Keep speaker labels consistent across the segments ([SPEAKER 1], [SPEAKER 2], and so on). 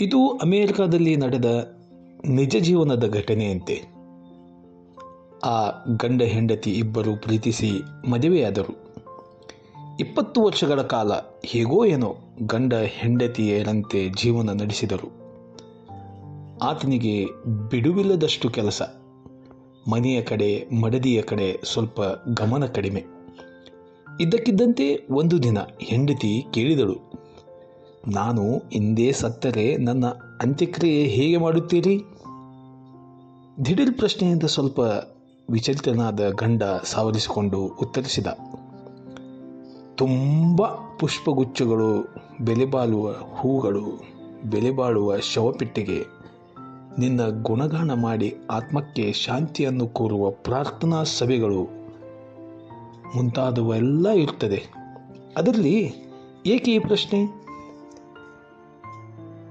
[SPEAKER 1] ಇದು ಅಮೇರಿಕಾದಲ್ಲಿ ನಡೆದ ನಿಜ ಜೀವನದ ಘಟನೆಯಂತೆ. ಆ ಗಂಡ ಹೆಂಡತಿ ಇಬ್ಬರು ಪ್ರೀತಿಸಿ ಮದುವೆಯಾದರು. ಇಪ್ಪತ್ತು ವರ್ಷಗಳ ಕಾಲ ಹೇಗೋ ಏನೋ ಗಂಡ ಹೆಂಡತಿಯರಂತೆ ಜೀವನ ನಡೆಸಿದರು. ಆತನಿಗೆ ಬಿಡುವಿಲ್ಲದಷ್ಟು ಕೆಲಸ. ಮನೆಯ ಕಡೆ, ಮಡದಿಯ ಕಡೆ ಸ್ವಲ್ಪ ಗಮನ ಕಡಿಮೆ. ಇದ್ದಕ್ಕಿದ್ದಂತೆ ಒಂದು ದಿನ ಹೆಂಡತಿ ಕೇಳಿದಳು ನಾನು ಹಿಂದೆ ಸತ್ತರೆ ನನ್ನ ಅಂತ್ಯಕ್ರಿಯೆ ಹೇಗೆ ಮಾಡುತ್ತೀರಿ? ದಿಢೀರ್ ಪ್ರಶ್ನೆಯಿಂದ ಸ್ವಲ್ಪ ವಿಚಲಿತನಾದ ಗಂಡ ಸಾವರಿಸಿಕೊಂಡು ಉತ್ತರಿಸಿದ. ತುಂಬ ಪುಷ್ಪಗುಚ್ಛಗಳು, ಬೆಲೆಬಾಳುವ ಹೂಗಳು, ಬೆಲೆಬಾಳುವ ಶವಪೆಟ್ಟಿಗೆ, ನಿನ್ನ ಗುಣಗಾನ ಮಾಡಿ ಆತ್ಮಕ್ಕೆ ಶಾಂತಿಯನ್ನು ಕೋರುವ ಪ್ರಾರ್ಥನಾ ಸಭೆಗಳು ಮುಂತಾದವೆಲ್ಲ ಇರ್ತದೆ ಅದರಲ್ಲಿ ಏಕೆ ಈ ಪ್ರಶ್ನೆ?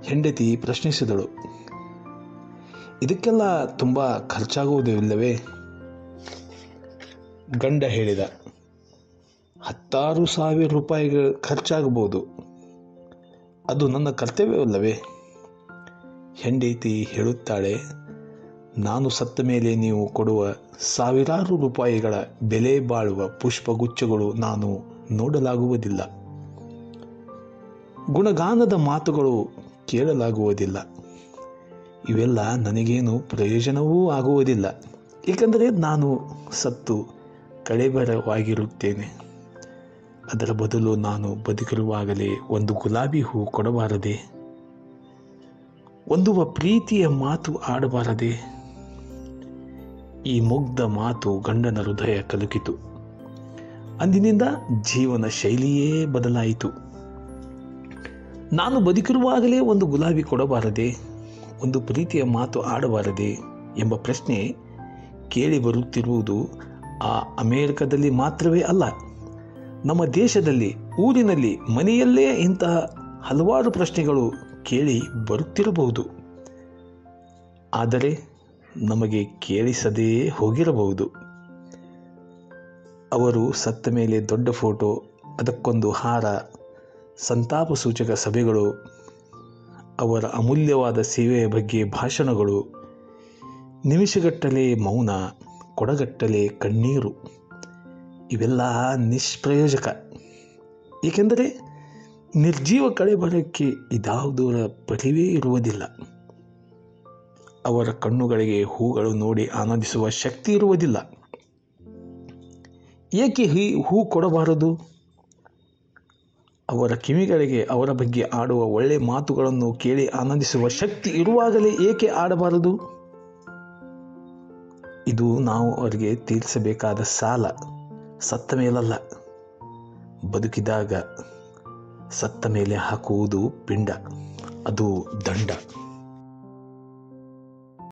[SPEAKER 1] ಹೆಂಡತಿ ಪ್ರಶ್ನಿಸಿದಳು. ಇದಕ್ಕೆಲ್ಲ ತುಂಬ ಖರ್ಚಾಗುವುದಿಲ್ಲವೇ? ಗಂಡ ಹೇಳಿದ. ಹತ್ತಾರು ಸಾವಿರ ರೂಪಾಯಿಗಳು ಖರ್ಚಾಗಬಹುದು. ಅದು ನನ್ನ ಕರ್ತವ್ಯವಲ್ಲವೇ ಹೆಂಡತಿ ಹೇಳುತ್ತಾಳೆ. ನಾನು ಸತ್ತ ಮೇಲೆ ನೀವು ಕೊಡುವ ಸಾವಿರಾರು ರೂಪಾಯಿಗಳ ಬೆಲೆ ಬಾಳುವ ಪುಷ್ಪಗುಚ್ಛಗಳು ನಾನು ನೋಡಲಾಗುವುದಿಲ್ಲ. ಗುಣಗಾನದ ಮಾತುಗಳು ಕೇಳಲಾಗುವುದಿಲ್ಲ. ಇವೆಲ್ಲ ನನಗೇನು ಪ್ರಯೋಜನವೂ ಆಗುವುದಿಲ್ಲ. ಏಕೆಂದರೆ ನಾನು ಸತ್ತು ಕಳೆಬರವಾಗಿರುತ್ತೇನೆ. ಅದರ ಬದಲು ನಾನು ಬದುಕಿರುವಾಗಲೇ ಒಂದು ಗುಲಾಬಿ ಹೂ ಕೊಡಬಾರದೆ? ಒಂದು ಪ್ರೀತಿಯ ಮಾತು ಆಡಬಾರದೆ? ಈ ಮುಗ್ಧ ಮಾತು ಗಂಡನ ಹೃದಯ ಕಲುಕಿತು. ಅಂದಿನಿಂದ ಜೀವನ ಶೈಲಿಯೇ ಬದಲಾಯಿತು. ನಾನು ಬದುಕಿರುವಾಗಲೇ ಒಂದು ಗುಲಾಬಿ ಕೊಡಬಾರದೆ, ಒಂದು ಪ್ರೀತಿಯ ಮಾತು ಆಡಬಾರದೆ ಎಂಬ ಪ್ರಶ್ನೆ ಕೇಳಿ ಬರುತ್ತಿರುವುದು ಆ ಅಮೇರಿಕದಲ್ಲಿ ಮಾತ್ರವೇ ಅಲ್ಲ, ನಮ್ಮ ದೇಶದಲ್ಲಿ, ಊರಿನಲ್ಲಿ, ಮನೆಯಲ್ಲೇ ಇಂತಹ ಹಲವಾರು ಪ್ರಶ್ನೆಗಳು ಕೇಳಿ ಬರುತ್ತಿರಬಹುದು. ಆದರೆ ನಮಗೆ ಕೇಳಿಸದೇ ಹೋಗಿರಬಹುದು. ಅವರು ಸತ್ತ ಮೇಲೆ ದೊಡ್ಡ ಫೋಟೋ, ಅದಕ್ಕೊಂದು ಹಾರ ಸಂತಾಪ ಸೂಚಕ ಸಭೆಗಳು, ಅವರ ಅಮೂಲ್ಯವಾದ ಸೇವೆಯ ಬಗ್ಗೆ ಭಾಷಣಗಳು, ನಿಮಿಷಗಟ್ಟಲೆ ಮೌನ, ಕೊಡಗಟ್ಟಲೆ ಕಣ್ಣೀರು, ಇವೆಲ್ಲ ನಿಷ್ಪ್ರಯೋಜಕ. ಏಕೆಂದರೆ ನಿರ್ಜೀವ ಕಳೆಬರಕ್ಕೆ ಇದಾವುದರ ಪರಿವೇ ಇರುವುದಿಲ್ಲ. ಅವರ ಕಣ್ಣುಗಳಿಗೆ ಹೂಗಳು ನೋಡಿ ಆನಂದಿಸುವ ಶಕ್ತಿ ಇರುವುದಿಲ್ಲ. ಏಕೆ ಹೀ ಹೂ ಕೊಡಬಾರದು? ಅವರ ಕಿವಿಗಳಿಗೆ ಅವರ ಬಗ್ಗೆ ಆಡುವ ಒಳ್ಳೆ ಮಾತುಗಳನ್ನು ಕೇಳಿ ಆನಂದಿಸುವ ಶಕ್ತಿ ಇರುವಾಗಲೇ ಏಕೆ ಆಡಬಾರದು? ಇದು ನಾವು ಅವರಿಗೆ ತೀರಿಸಬೇಕಾದ ಸಾಲ, ಸತ್ತ ಮೇಲಲ್ಲ. ಬದುಕಿದಾಗ ಸತ್ತ ಮೇಲೆ ಹಾಕುವುದು ಪಿಂಡ, ಅದು ದಂಡ.